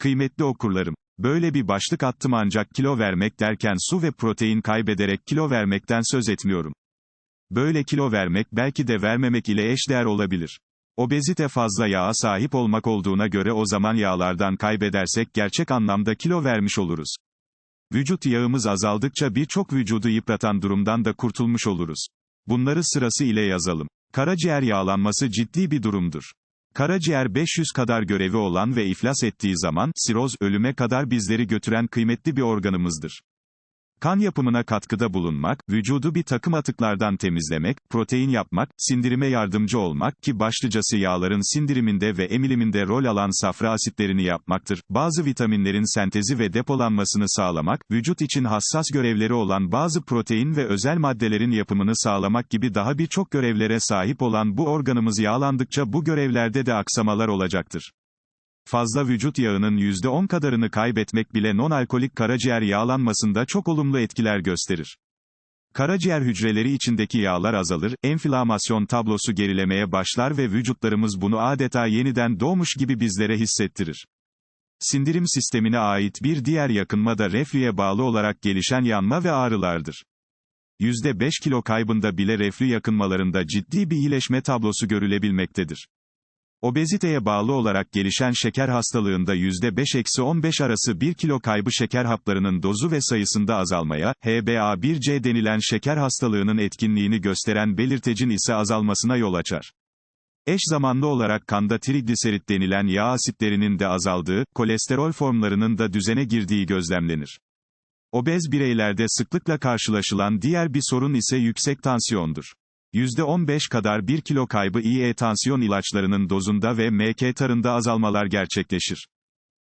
Kıymetli okurlarım, böyle bir başlık attım ancak kilo vermek derken su ve protein kaybederek kilo vermekten söz etmiyorum. Böyle kilo vermek belki de vermemek ile eşdeğer olabilir. Obezite fazla yağa sahip olmak olduğuna göre o zaman yağlardan kaybedersek gerçek anlamda kilo vermiş oluruz. Vücut yağımız azaldıkça birçok vücudu yıpratan durumdan da kurtulmuş oluruz. Bunları sırası ile yazalım. Karaciğer yağlanması ciddi bir durumdur. Karaciğer 500 kadar görevi olan ve iflas ettiği zaman, siroz, ölüme kadar bizleri götüren kıymetli bir organımızdır. Kan yapımına katkıda bulunmak, vücudu bir takım atıklardan temizlemek, protein yapmak, sindirime yardımcı olmak ki başlıcası yağların sindiriminde ve emiliminde rol alan safra asitlerini yapmaktır. Bazı vitaminlerin sentezi ve depolanmasını sağlamak, vücut için hassas görevleri olan bazı protein ve özel maddelerin yapımını sağlamak gibi daha birçok görevlere sahip olan bu organımız yağlandıkça bu görevlerde de aksamalar olacaktır. Fazla vücut yağının %10 kadarını kaybetmek bile non-alkolik karaciğer yağlanmasında çok olumlu etkiler gösterir. Karaciğer hücreleri içindeki yağlar azalır, enflamasyon tablosu gerilemeye başlar ve vücutlarımız bunu adeta yeniden doğmuş gibi bizlere hissettirir. Sindirim sistemine ait bir diğer yakınma da reflüye bağlı olarak gelişen yanma ve ağrılardır. %5 kilo kaybında bile reflü yakınmalarında ciddi bir iyileşme tablosu görülebilmektedir. Obeziteye bağlı olarak gelişen şeker hastalığında %5-15 arası 1 kilo kaybı şeker haplarının dozu ve sayısında azalmaya, HbA1c denilen şeker hastalığının etkinliğini gösteren belirtecin ise azalmasına yol açar. Eş zamanlı olarak kanda trigliserit denilen yağ asitlerinin de azaldığı, kolesterol formlarının da düzene girdiği gözlemlenir. Obez bireylerde sıklıkla karşılaşılan diğer bir sorun ise yüksek tansiyondur. %15 kadar 1 kilo kaybı iyi tansiyon ilaçlarının dozunda ve MK tarında azalmalar gerçekleşir.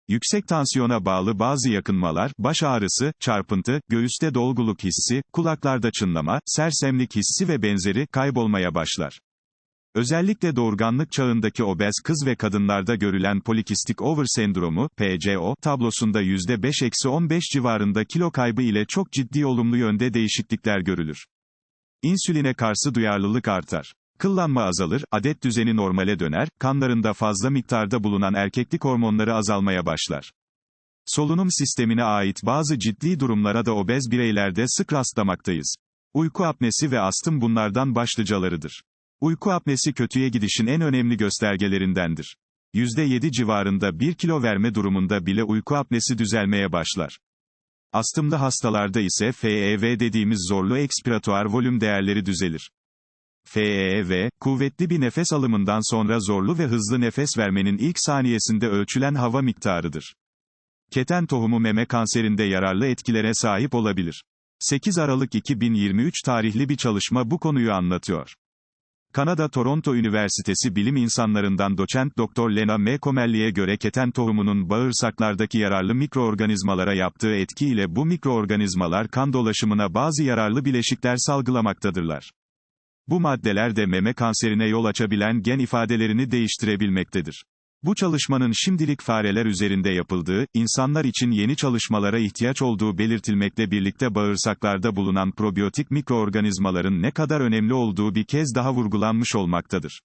Yüksek tansiyona bağlı bazı yakınmalar, baş ağrısı, çarpıntı, göğüste dolguluk hissi, kulaklarda çınlama, sersemlik hissi ve benzeri kaybolmaya başlar. Özellikle doğurganlık çağındaki obez kız ve kadınlarda görülen polikistik over sendromu, PCO, tablosunda %5-15 civarında kilo kaybı ile çok ciddi olumlu yönde değişiklikler görülür. İnsüline karşı duyarlılık artar. Kıllanma azalır, adet düzeni normale döner, kanlarında fazla miktarda bulunan erkeklik hormonları azalmaya başlar. Solunum sistemine ait bazı ciddi durumlara da obez bireylerde sık rastlamaktayız. Uyku apnesi ve astım bunlardan başlıcalarıdır. Uyku apnesi kötüye gidişin en önemli göstergelerindendir. %7 civarında 1 kilo verme durumunda bile uyku apnesi düzelmeye başlar. Astımlı hastalarda ise FEV dediğimiz zorlu ekspiratuar volüm değerleri düzelir. FEV, kuvvetli bir nefes alımından sonra zorlu ve hızlı nefes vermenin ilk saniyesinde ölçülen hava miktarıdır. Keten tohumu meme kanserinde yararlı etkilere sahip olabilir. 8 Aralık 2023 tarihli bir çalışma bu konuyu anlatıyor. Kanada Toronto Üniversitesi bilim insanlarından doçent Dr. Lena M. Comelli'ye göre keten tohumunun bağırsaklardaki yararlı mikroorganizmalara yaptığı etki ile bu mikroorganizmalar kan dolaşımına bazı yararlı bileşikler salgılamaktadırlar. Bu maddeler de meme kanserine yol açabilen gen ifadelerini değiştirebilmektedir. Bu çalışmanın şimdilik fareler üzerinde yapıldığı, insanlar için yeni çalışmalara ihtiyaç olduğu belirtilmekle birlikte bağırsaklarda bulunan probiyotik mikroorganizmaların ne kadar önemli olduğu bir kez daha vurgulanmış olmaktadır.